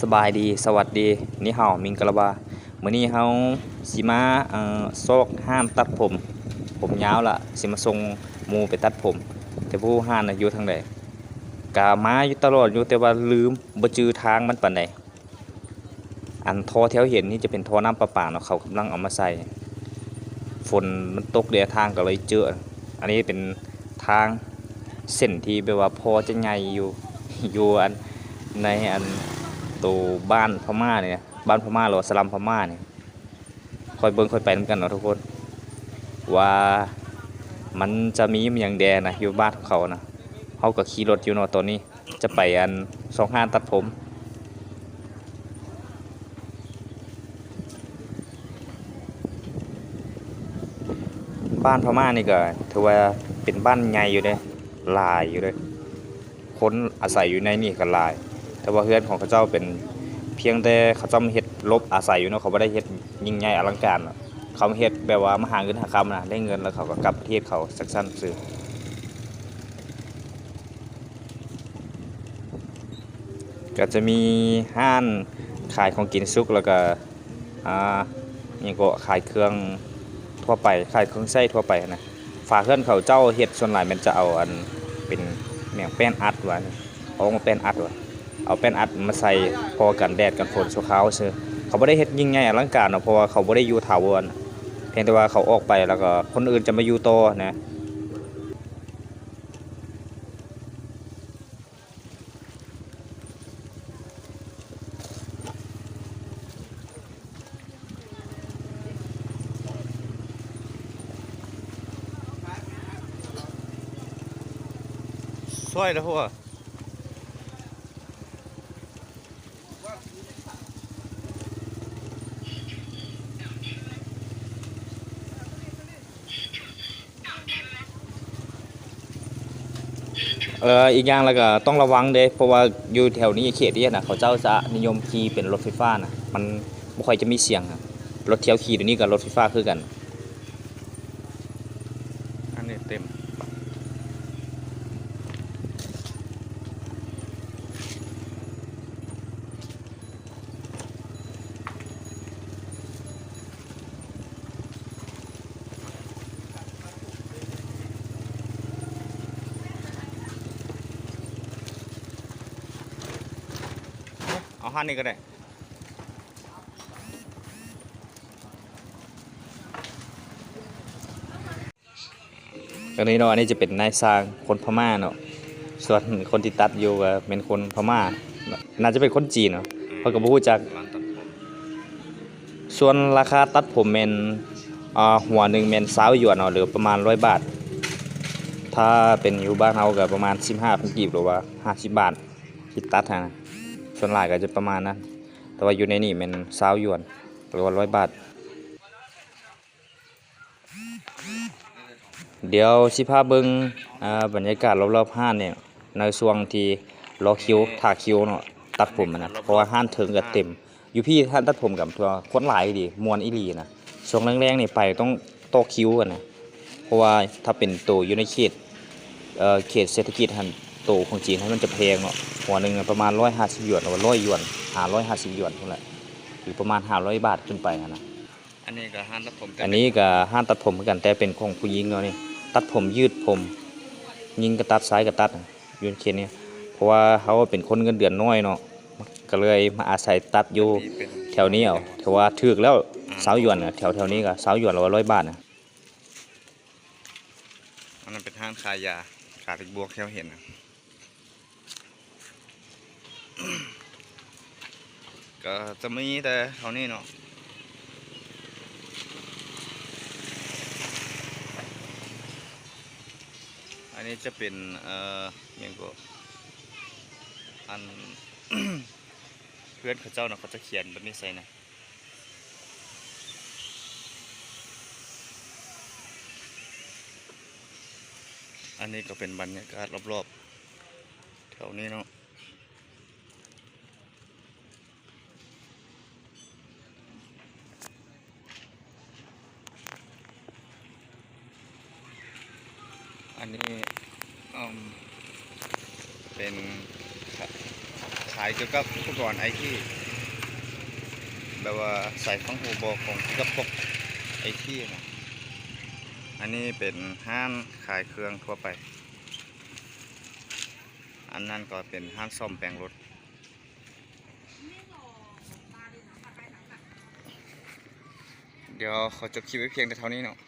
สบายดีสวัสดีนี่เฮามิงกะลาบามื้อนี้เฮาสิมาเอ่อซอกห้านตัดผม ผมยาวละสิมาส่งหมู่ไปตัดผม แต่ผู้ห้านน่ะอยู่ทางใดกะมาอยู่ตลอดอยู่แต่ว่าลืมบ่จื้อทางมันปานใดอันท่อแถวเห็นนี่จะเป็นท่อน้ำประปาเนาะเขากำลังเอามาใส่ฝนมันตกเดียทางก็เลยเจออันนี้เป็นทางเส้นที่แบบว่าพอจะใหญ่อยู่อยู่อันในอัน ตัวบ้านพม่าเนี่ยบ้านพม่าหรือว่าสลัมพม่าเนี่ยคอยเบิ่งคอยไปนํกันเนาะทุกคน ว่ามันจะมีมันอย่างแดนะอยู่บ้านของเขานะเขาก็ขี่รถอยู่เนาะตอนนี้จะไปอันสองห้าตัดผมบ้านพม่านี่ก็ถือว่าเป็นบ้านใหญ่อยู่เลยลายอยู่เลยคนอาศัยอยู่ในนี่ก็ลาย แต่ว่าเฮือนของเขาเจ้าเป็นเพียงแต่เขาเจ้ามาเฮ็ดลบอาศัยอยู่เนาะเขาบ่ได้เฮ็ดยิ่งใหญ่อลังการหรอกเขาเฮ็ดแบบว่ามาหาเงินหาคำนะได้เงินแล้วเขาก็กลับประเทศเขาสักสั้นซื่อก็จะมีห้านขายของกินซุกแล้วก็อ่านี่ก็ขายเครื่องทั่วไปขายเครื่องใช้ทั่วไปนะฝาเพื่อนเขาเจ้าเฮ็ดส่วนหลายมันจะเอาอันเป็นแมงแป้นอัดว่านี่เอามาแป้นอัดว่า เอาแป้นอัดมาใส่พอกันแดดกันฝนชั่วคราวซื่อเขาบ่ได้เฮ็ดยิ่งใหญ่อลังการเนาะเพราะว่าเขาบ่ได้อยู่ถาวรเพียงแต่ว่าเขาออกไปแล้วก็คนอื่นจะมาอยู่ต่อนะช่วยแล้วหัว เอออีกอย่างแล้วก็ต้องระวังเด้เพราะว่าอยู่แถวนี้เขตนี้นะเขาเจ้าจะนิยมขี่เป็นรถไฟฟ้านะมันไม่ค่อยจะมีเสียงครับรถเที่ยวขี่เดี๋ยวนี้กับรถไฟฟ้าคือกัน อันนี้เต็ม หานี่ก็ได้ตอนนี้เนาะอันนี้จะเป็นนายสร้างคนพม่าเนาะส่วนคนที่ตัดอยู่ก็เป็นคนพม่า น่าจะเป็นคนจีนเนาะเพราะก็บ่รู้จักส่วนราคาตัดผมแมนหัวหนึ่งแมนสาวหยวนเนาะหรือประมาณร้อยบาท ถ้าเป็นอยู่บ้านเฮาก็ประมาณ15พันกีบหรือว่า50บบาทที่ตัดฮะนะ ส่วนหลายก็จะประมาณนั้น แต่ว่าอยู่ในนี่แมนสาวหยวนหรือว่าร้อยบาท เดี๋ยวสิพาเบิงบรรยากาศรอบๆห้านเนี่ยในช่วงที่รอคิวถาคิวเนาะตัดผมนะเพราะว่าห้านถึงก็เต็ม อยู่พี่ท่านตัดผมกับทัวคนหลายดีมวนอีหลีนะช่วงแรกๆนี่ไปต้องโตคิวกันนะเพราะว่าถ้าเป็นตัวอยู่ในเขตเอ่อเขตเศรษฐกิจหัน ตัวของจีนให้มันจะแพงเนาะหัวหนึ่งประมาณ150หยวนหรือว่า100หยวน550หยวนนั่นแหละหรือประมาณ500บาทขึ้นไปอะนะอันนี้ก็ห้านตัดผมอันนี้ก็ห้านตัดผมเหมือนกันแต่เป็นของผู้หญิงเนาะนี่ตัดผมยืดผม ยิงก็ตัดซ้ายก็ตัดอะอยู่ในเขตนี้เพราะว่าเขาเป็นคนเงินเดือนน้อยเนาะก็เลยมาอาศัยตัดอยู่นี่เป็นแถวนี้เอาถือว่าถูกแล้วสาวหยวนน่ะแถวแถวนี้ก็สาวหยวนละร้อยบาทนะอันนั้นเป็นห้านขายยาขาติกบวกแค่เห็นนะ ก็จะมีแต่เท่านี้เนาะอันนี้จะเป็นเอ่อเมียงก็อันเพื่อนเขาเจ้าเนาะเขาจะเขียนแบบนี้ใส่นะอันนี้ก็เป็นบรรยากาศรอบๆแถวนี้เนาะ อันนี้เป็นขายเกี่ยวกับอุปกรณ์ไอทีแบบว่าใส่ฟังหูบอกของกับพวกไอทีนะอันนี้เป็นห้างขายเครื่องทั่วไป อันนั้นก็เป็นห้างซ่อมแปลงรถเดี๋ยวขาจะคลิปไว้เพียงแต่เท่านี้เนาะ